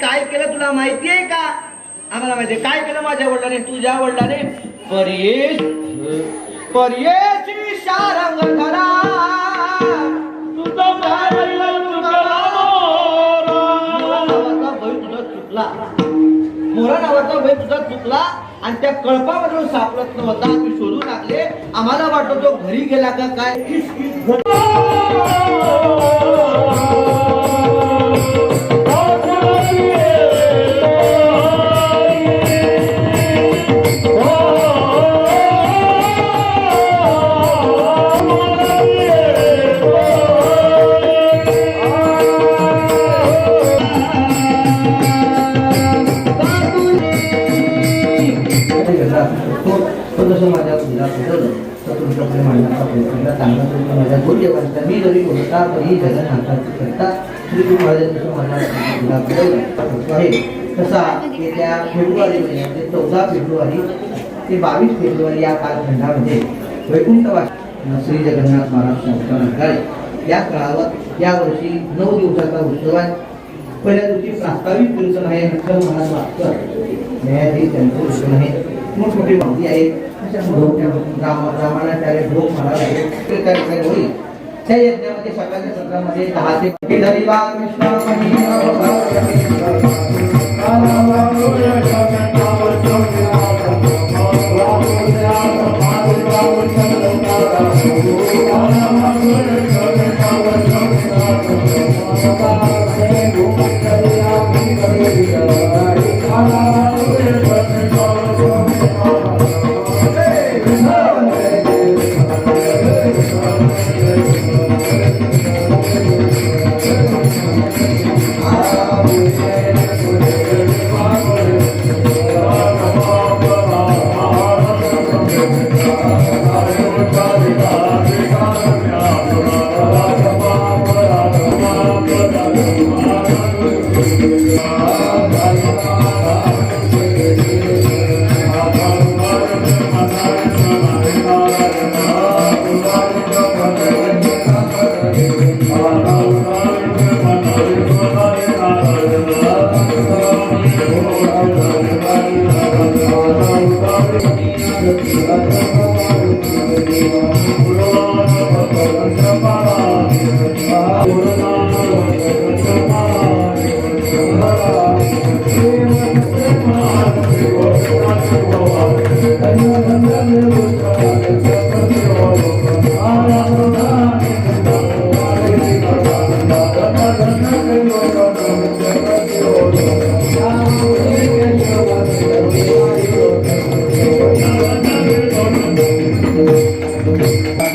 काय केलं तुला माहिती आहे का? आम्हाला माहिती आहे काय केलं माझ्या वडिलांनी? तुझ्या वडिलांनी? परेश शारंग धरा तुझं चुकला मोरा। नावाचा चुकला. आणि त्या कळपामधून सापडत नव्हता. आम्ही शोधू लागले. आम्हाला वाटत तो घरी गेला का काय? तुमच्याकडे मांडण्याचा चांगला तुम्ही माझ्या गुरुदेवांचा मी जरी बोलता तरी जगन्नाथाची करता. श्री गुरु महाराजांचं मला माझ्या आहे. तसा येत्या फेब्रुवारी महिन्यामध्ये चौदा फेब्रुवारी ते बावीस फेब्रुवारी या कालखंडामध्ये वैकुंठवासी श्री जगन्नाथ महाराज संस्थान या काळावर यावर्षी नऊ दिवसाचा उत्सव आहे. पहिल्या दिवशी प्रास्ताविक कीर्तन आहे नंतर महाराज वाचकर न्यायाधीश त्यांचं कीर्तन आहे. मोठमोठी माहिती आहे. अशा मोठ्या राम रामानाचार्य ढोक महाराज आहेत ते होईल. त्या यज्ञामध्ये सकाळच्या सत्रामध्ये दहा ते कृष्ण